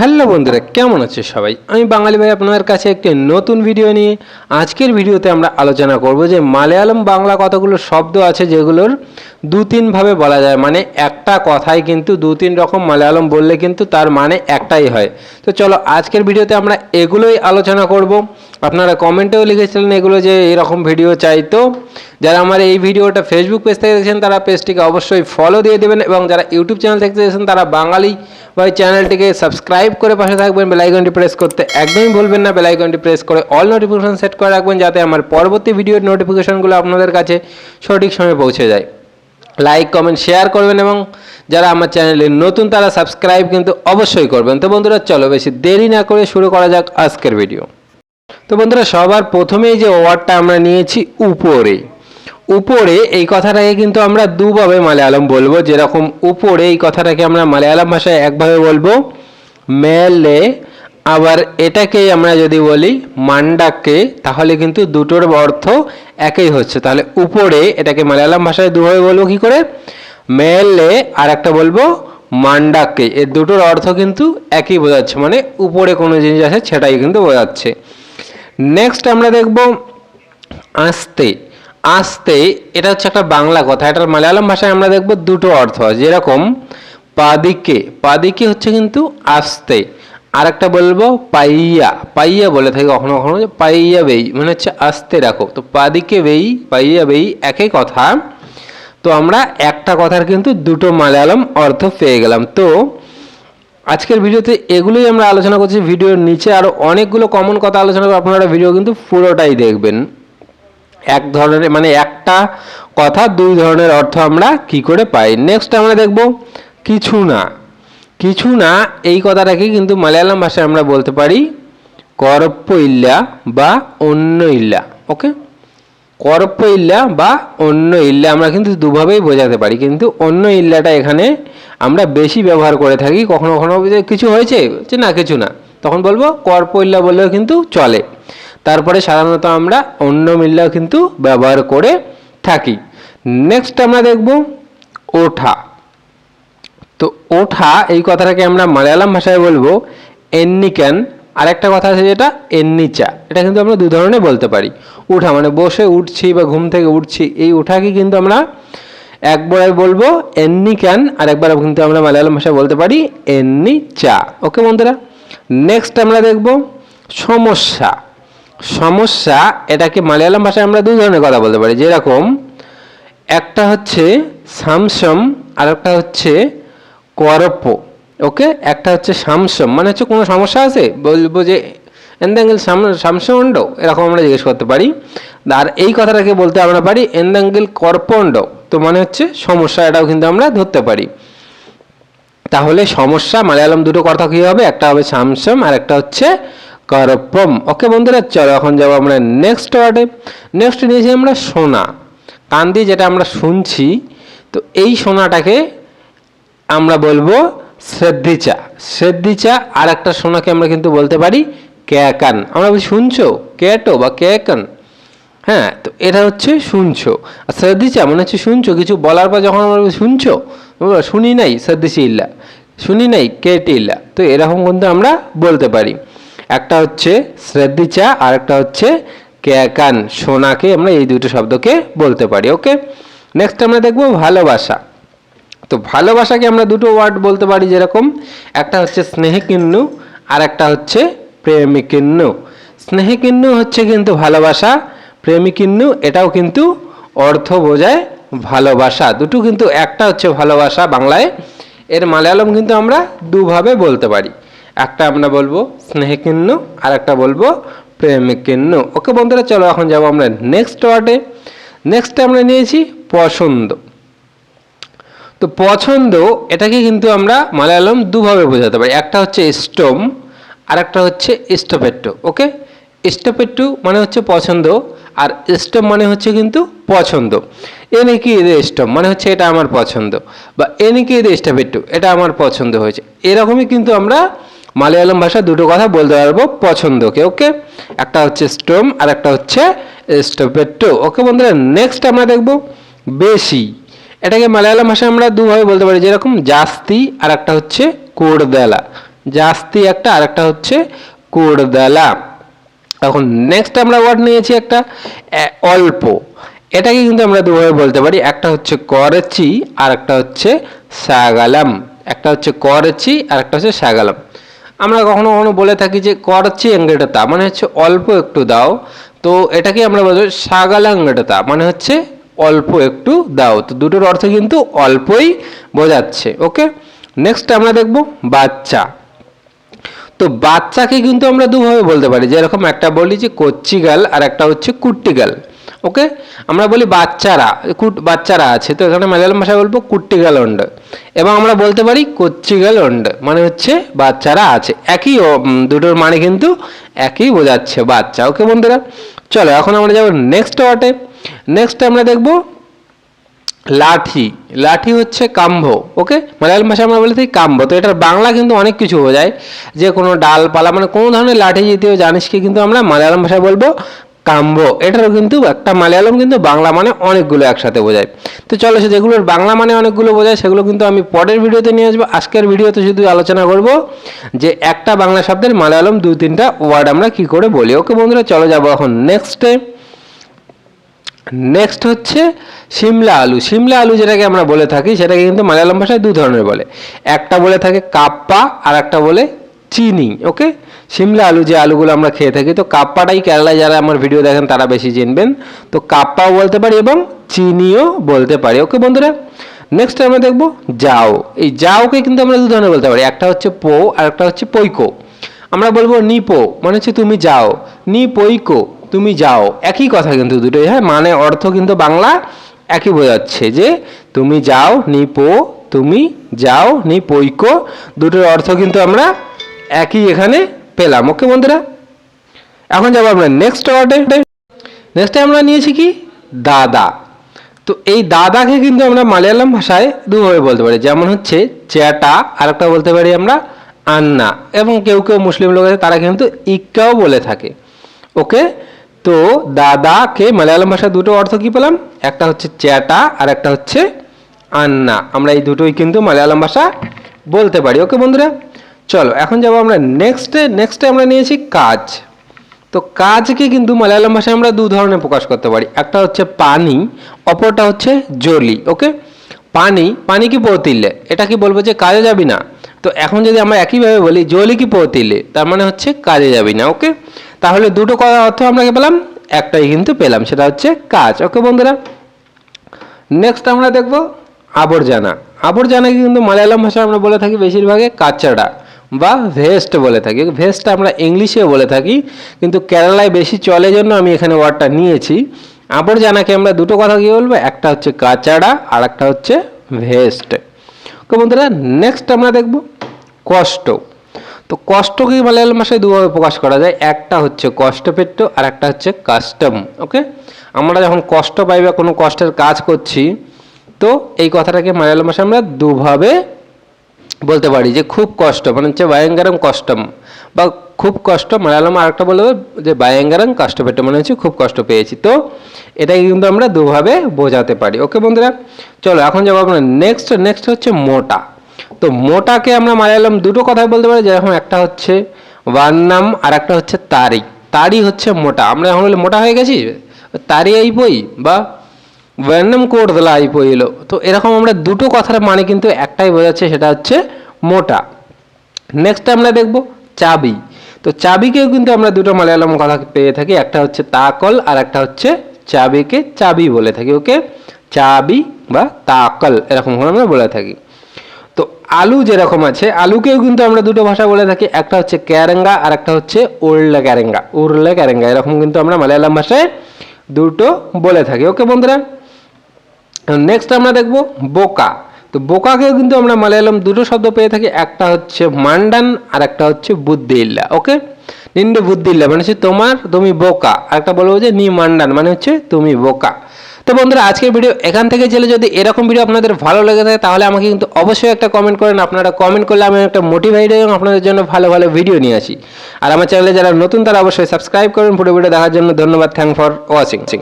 Hello বন্ধুরা, কেমন আছে সবাই? আমি বাঙালি ভাই আপনাদের কাছে একটি নতুন ভিডিও নিয়ে আজকের ভিডিওতে আমরা আলোচনা করব যে মালয়ালম বাংলা কতগুলো শব্দ আছে যেগুলোর দু তিনভাবে বলা যায়। মানে একটা কথাই কিন্তু দু তিন রকম মালয়ালম বললে কিন্তু তার মানে একটাই হয়। তো চলো, আজকের ভিডিওতে আমরা এগুলোই আলোচনা করব। আপনারা কমেন্টেও লিখেছিলেন এগুলো যে এরকম ভিডিও চাই তো। যারা আমার এই ভিডিওটা ফেসবুক পেজ থেকে দেখছেন, তারা পেজটিকে অবশ্যই ফলো দিয়ে দেবেন এবং যারা ইউটিউব চ্যানেল থেকে দেখছেন, তারা বাঙালি ভাই চ্যানেলটিকে সাবস্ক্রাইব করে পাশে থাকবেন বেলাইকনটি প্রেস করতে একদমই ভুলবেন না। বেলাইকনটি প্রেস করে অল নোটিফিকেশন সেট করে রাখবেন, যাতে আমার পরবর্তী ভিডিওর নোটিফিকেশনগুলো আপনাদের কাছে সঠিক সময়ে পৌঁছে যায়। লাইক কমেন্ট শেয়ার করবেন এবং যারা আমার চ্যানেলে নতুন, তারা সাবস্ক্রাইব কিন্তু অবশ্যই করবেন। তো বন্ধুরা, চলো বেশি দেরি না করে শুরু করা যাক আজকের ভিডিও তো বন্ধুরা, সবার প্রথমেই যে ওয়ার্ডটা আমরা নিয়েছি উপরে। উপরে এই কথাটাকে কিন্তু আমরা দুভাবে মালয়ালম বলব। যেরকম উপরে এই কথাটাকে আমরা মালয়ালম ভাষায় একভাবে বলব, মেলে। আবার এটাকেই আমরা যদি বলি, মান্ডাকে। তাহলে কিন্তু দুটোর অর্থ একই হচ্ছে। তাহলে উপরে এটাকে মালয়ালম ভাষায় দুভাবে বলব কি করে? মেলে। আর একটা বলব, মান্ডাকে। এর দুটোর অর্থ কিন্তু একই বোঝাচ্ছে। মানে উপরে কোনো জিনিস আছে, সেটাই কিন্তু বোঝাচ্ছে। নেক্সট আমরা দেখব আস্তে। আস্তে, এটা হচ্ছে একটা বাংলা কথা, এটার মালয়ালম ভাষায় আমরা দেখব দুটো অর্থ যেরকম, পাদিকে পাদিকে হচ্ছে কিন্তু আস্তে। আর একটা বলব পাইয়া পাইয়া বলে থাকি কখনো কখনো যে পাইয়া বেই মানে হচ্ছে আস্তে রাখো। তো পাদিকে বেই, পাইয়া বেই, একই কথা। তো আমরা একটা কথার কিন্তু দুটো মালয়ালম অর্থ পেয়ে গেলাম। তো আজকের ভিডিওতে এগুলোই আমরা আলোচনা করছি। ভিডিওর নিচে আরও অনেকগুলো কমন কথা আলোচনা করব। আপনারা ভিডিও কিন্তু পুরোটাই দেখবেন। এক ধরনের মানে একটা কথা, দুই ধরনের অর্থ আমরা কি করে পাই। নেক্সট আমরা দেখব কিছু না। কিছু না, এই কথাটাকে কিন্তু মালয়ালম ভাষায় আমরা বলতে পারি করপ্প ইল্লা বা অন্য ইল্লা। ওকে করপ্প ইল্লা বা অন্য ইল্লা আমরা কিন্তু দুভাবেই বোঝাতে পারি। কিন্তু অন্য ইল্লাটা এখানে আমরা বেশি ব্যবহার করে থাকি, কখনো কখনো কিছু হয়েছে যে না, কিছু না। তখন বলব করপ ইল্লা বললেও কিন্তু চলে। তারপরে সাধারণত আমরা অন্য মিল্লাও কিন্তু ব্যবহার করে থাকি। নেক্সট আমরা দেখব ওঠা। তো ওঠা, এই কথাটাকে আমরা মালয়ালম ভাষায় বলব এন্নিক্যান আর একটা কথা আছে যেটা, এন্নিচা। এটা কিন্তু আমরা দু ধরনের বলতে পারি। উঠা মানে বসে উঠছি বা ঘুম থেকে উঠছি, এই উঠাকে কিন্তু আমরা একবার বলব এন্নি ক্যান, আর একবার কিন্তু আমরা মালয়ালম ভাষায় বলতে পারি এন্নি চা। ওকে বন্ধুরা? নেক্সট আমরা দেখব সমস্যা। সমস্যা, এটাকে মালয়ালম ভাষায় আমরা দুই ধরনের কথা বলতে পারি। যেরকম, একটা হচ্ছে সামসম, আর একটা হচ্ছে করপ। ওকে একটা হচ্ছে সামসম। মানে হচ্ছে কোনো সমস্যা আছে? বলব যে এন্দাঙ্গেল সামসন্ড, এরকম আমরা জিজ্ঞেস করতে পারি। আর এই কথাটাকে বলতে আমরা পারি এন্দাঙ্গেল করপন্ড। তো মানে হচ্ছে সমস্যা এটাও কিন্তু আমরা ধরতে পারি। তাহলে সমস্যা মালয়ালম দুটো কথা কী হবে? একটা হবে সামসম আর একটা হচ্ছে করপম ওকে বন্ধুরা, চলো এখন যাব আমরা নেক্সট ওয়ার্ডে নেক্সট নিয়েছি আমরা সোনা। কান দিয়ে যেটা আমরা শুনছি, তো এই সোনাটাকে আমরা বলব শ্রদ্ধিচা। শ্রদ্ধিচা আর একটা সোনাকে আমরা কিন্তু বলতে পারি ক্যাকান। আমরা শুনছো? ক্যাটো বা ক্যাকান? হ্যাঁ তো এটা হচ্ছে শুনছো। আর শ্রদ্ধিচা মানে হচ্ছে শুনছো? কিছু বলার পর যখন আমরা শুনছো শুনি নাই শ্রদ্ধিচি ইল্লা, শুনি নাই কেটে ইল্লা, তো এরকম কিন্তু আমরা বলতে পারি। একটা হচ্ছে শ্রদ্ধিচা আর একটা হচ্ছে ক্যাকান সোনাকে আমরা এই দুটো শব্দকে বলতে পারি, ওকে? নেক্সট আমরা দেখব ভালোবাসা। তো ভালোবাসাকে আমরা দুটো ওয়ার্ড বলতে পারি যেরকম, একটা হচ্ছে স্নেহকিন্নু আর একটা হচ্ছে প্রেমিকিন্নু। স্নেহকিন্নু হচ্ছে কিন্তু ভালোবাসা প্রেমিকিন্নু, এটাও কিন্তু অর্থ বোঝায় ভালোবাসা। দুটো কিন্তু একটা হচ্ছে ভালোবাসা বাংলায়। এর মালয়ালম কিন্তু আমরা দুভাবে বলতে পারি। একটা আমরা বলব স্নেহকিন্নু আর একটা বলব প্রেমিকিন্নু। ওকে বন্ধুরা, চলো এখন যাব আমরা নেক্সট ওয়ার্ডে নেক্সট আমরা নিয়েছি পছন্দ। তো পছন্দ, এটাকে কিন্তু আমরা মালায়ালম দুভাবে বোঝাতে পারি। একটা হচ্ছে স্টোম আর একটা হচ্ছে স্টোপেট্টো ওকে স্টোপেট্টু মানে হচ্ছে পছন্দ, আর স্টোম মানে হচ্ছে কিন্তু পছন্দ। এনে কি এদের স্টোম মানে হচ্ছে এটা আমার পছন্দ। বা এনে কি এদের স্টোপেট্টু এটা আমার পছন্দ হয়েছে। এরকমই কিন্তু আমরা মালয়ালম ভাষা দুটো কথা বলতে পারব, পছন্দকে ওকে একটা হচ্ছে স্টোম আর একটা হচ্ছে স্টোপেট্টো ওকে বন্ধুরা নেক্সট আমরা দেখব বেশি। এটাকে মালয়ালম ভাষায় আমরা দুভাবে বলতে পারি, যেরকম জাস্তি আর একটা হচ্ছে কোড়দেলা জাস্তি একটা আর একটা হচ্ছে কুড়দালা এখন নেক্সট আমরা ওয়ার্ড নিয়েছি একটা অল্প। এটাকে কিন্তু আমরা দুভাবে বলতে পারি, একটা হচ্ছে করচি আর একটা হচ্ছে সাগালাম। একটা হচ্ছে করচি আর একটা হচ্ছে সাগালাম। আমরা কখনো কখনো বলে থাকি যে করচি এঙ্গেটাতা মানে হচ্ছে অল্প একটু দাও। তো এটাকে আমরা বলব সাগালাঙ্গেটাতা মানে হচ্ছে অল্প একটু দাও। তো দুটোর অর্থ কিন্তু অল্পই বোঝাচ্ছে ওকে নেক্সট আমরা দেখব বাচ্চা। তো বাচ্চাকে কিন্তু আমরা দুভাবে বলতে পারি। যেরকম একটা বলি যে কচ্চি কচ্চিগাল আর একটা হচ্ছে কুট্টি কুট্টিগাল ওকে? আমরা বলি বাচ্চারা, কুট, বাচ্চারা আছে। তো এখানে মালায়ালাম ভাষায় বলব কুট্টিগাল অন্ড। এবং আমরা বলতে পারি কচ্চিগাল অন্ড মানে হচ্ছে বাচ্চারা আছে। একই দুটোর মানে কিন্তু একই বোঝাচ্ছে বাচ্চা। ওকে বন্ধুরা? চলো, এখন আমরা যাব নেক্সট ওয়ার্ডে নেক্সট আমরা দেখব লাঠি লাঠি হচ্ছে কাম্ভ ওকে মালায়ালাম ভাষায় আমরা বলে থাকি কাম্ভ। তো এটার বাংলা কিন্তু অনেক কিছু বোঝায়। যে কোনো ডালপালা মানে কোনো ধরনের লাঠি জাতীয় জানিসকে কিন্তু আমরা মালায়ালাম ভাষায় বলব কাম্ভ। এটারও কিন্তু একটা মালায়ালাম কিন্তু বাংলা মানে অনেকগুলো একসাথে বোঝায়। তো চলো যেগুলোর বাংলা মানে অনেকগুলো বোঝায়, সেগুলো কিন্তু আমি পরের ভিডিওতে নিয়ে আসব। আজকের ভিডিওতে শুধু আলোচনা করব যে একটা বাংলা শব্দের মালায়ালাম দু তিনটা ওয়ার্ড আমরা কি করে বলি। ওকে বন্ধুরা, চলো যাব এখন নেক্সটে নেক্সট হচ্ছে সিমলা আলু। সিমলা আলু যেটাকে আমরা বলে থাকি, সেটাকে কিন্তু মালায়ালাম ভাষায় দু ধরনের বলে। একটা বলে থাকে কাপ্পা, আর একটা বলে চিনি ওকে সিমলা আলু যে আলুগুলো আমরা খেয়ে থাকি, তো কাপ্পাটাই কেরালায় যারা আমার ভিডিও দেখেন, তারা বেশি চিনবেন। তো কাপ্পাও বলতে পারি এবং চিনিও বলতে পারি ওকে বন্ধুরা? নেক্সট আমরা দেখব যাও এই যাওকে কিন্তু আমরা দু ধরনের বলতে পারি। একটা হচ্ছে পো, আর একটা হচ্ছে পৈকো। আমরা বলব নিপো মানে হচ্ছে তুমি যাও। নি পৈকো তুমি যাও। একই কথা কিন্তু দুটোই হ্যাঁ মানে অর্থ কিন্তু বাংলা একই বোঝাচ্ছে যে তুমি যাও নিপো তুমি যাও নি পৈকো, দুটোর অর্থ কিন্তু আমরা একই এখানে পেলাম। ওকে বন্ধুরা, এখন যাব আমরা নেক্সট ওয়ার্ডে নেক্সটে আমরা নিয়েছি কি? দাদা। তো এই দাদাকে কিন্তু আমরা মালয়ালম ভাষায় দুভাবে বলতে পারি। যেমন হচ্ছে চ্যাটা আর একটা বলতে পারি আমরা আন্না। এবং কেউ কেউ মুসলিম লোক আছে, তারা কিন্তু ইক্কাও বলে থাকে। ওকে? তো দাদাকে মালয়ালম ভাষায় দুটো অর্থ কি পেলাম? একটা হচ্ছে চ্যাটা আর একটা হচ্ছে আন্না। আমরা এই দুটোই কিন্তু মালয়ালম ভাষা বলতে পারি। ওকে বন্ধুরা? চলো, এখন যাব আমরা নেক্সটে নেক্সটে আমরা নিয়েছি কাজ। তো কাজকে কিন্তু মালায়ালাম ভাষায় আমরা দু ধরনের প্রকাশ করতে পারি। একটা হচ্ছে পানি, অপরটা হচ্ছে জলি। ওকে? পানি পানি কি পৌতিলে এটা কি বলব যে কাজে যাবি না? তো এখন যদি আমরা একইভাবে বলি, জলি কি পৌতিলে তার মানে হচ্ছে কাজে যাবি না। ওকে? তাহলে দুটো কথা অর্থ আমরা কি পেলাম? একটাই কিন্তু পেলাম, সেটা হচ্ছে কাজ। ওকে বন্ধুরা নেক্সট আমরা দেখব আবর্জনা। আবর্জনাকে কিন্তু মালায়ালাম ভাষায় আমরা বলে থাকি বেশিরভাগে কাচাড়া বা ভেস্ট বলে থাকি। ভেস্ট আমরা ইংলিশে বলে থাকি, কিন্তু কেরালায় বেশি চলে জন্য আমি এখানে ওয়ার্ডটা নিয়েছি। আবর্জনাকে আমরা দুটো কথা কি বলব? একটা হচ্ছে কাচাড়া আর একটা হচ্ছে ভেস্ট। তো বন্ধুরা নেক্সট আমরা দেখব কষ্ট। তো কষ্টকে মালায়ালাম ভাষায় দুভাবে প্রকাশ করা যায়। একটা হচ্ছে কষ্টপেট্ট আর একটা হচ্ছে কাস্টম ওকে? আমরা যখন কষ্ট পাই বা কোনো কষ্টের কাজ করছি, তো এই কথাটাকে মালায়ালাম ভাষায় আমরা দুভাবে বলতে পারি যে খুব কষ্ট মানে হচ্ছে বায়ঙ্গারম কষ্টম। বা খুব কষ্ট, মালায়ালাম আরেকটা বলব যে বায়ঙ্গারম কষ্ট পেটে মানে হচ্ছে খুব কষ্ট পেয়েছি। তো এটাকে কিন্তু আমরা দুভাবে বোঝাতে পারি, ওকে বন্ধুরা? চলো, এখন যাব আমরা নেক্সট নেক্সট হচ্ছে মোটা। তো মোটাকে আমরা মালায়ালাম দুটো কথাই বলতে পারি, যেরকম একটা হচ্ছে ওয়ান্নাম আর একটা হচ্ছে তারি। তারি হচ্ছে মোটা। আমরা এখন বলি মোটা হয়ে গেছি? তারি এই বই বা ওয়ান্নাম কোটদলা এই বই এলো। তো এরকম আমরা দুটো কথার মানে কিন্তু একটাই বোঝাচ্ছে, সেটা হচ্ছে মোটা। নেক্সট আমরা দেখব চাবি। তো চাবিকেও কিন্তু আমরা দুটো মালায়ালাম কথা পেয়ে থাকি। একটা হচ্ছে তাকল আর একটা হচ্ছে চাবিকে চাবি বলে থাকি, ওকে? চাবি বা তাকল এরকম করে আমরা বলে থাকি। তো আলু যেরকম আছে, আলুকেও কিন্তু আমরা দুটো ভাষা বলে থাকি। একটা হচ্ছে ক্যারেঙ্গা আর একটা হচ্ছে উরলে ক্যারেঙ্গা। উরলে ক্যারেঙ্গা, এরকম কিন্তু আমরা মালায়ালাম ভাষায় দুটো বলে থাকি। ওকে বন্ধুরা? নেক্সট আমরা দেখব বোকা। তো বোকাকেও কিন্তু আমরা মালায়ালাম দুটো শব্দ পেয়ে থাকি। একটা হচ্ছে মান্ডান আর একটা হচ্ছে বুদ্ধিল্লা, ওকে? নিন্ডে বুদ্ধিল্লা মানে হচ্ছে তোমার, তুমি বোকা। আর একটা বলব যে নি মান্ডান মানে হচ্ছে তুমি বোকা। তো বন্ধুরা, আজকের ভিডিও এখান থেকে চলে, যদি এরকম ভিডিও আপনাদের ভালো লেগে থাকে, তাহলে আমাকে কিন্তু অবশ্যই একটা কমেন্ট করেন। আপনারা কমেন্ট করলে আমি একটা মোটিভেট এবং আপনাদের জন্য ভালো ভালো ভিডিও নিয়ে আসি। আর আমার চ্যানেলে যারা নতুন, তারা অবশ্যই সাবস্ক্রাইব করেন। পুরো ভিডিও দেখার জন্য ধন্যবাদ। Thank for watching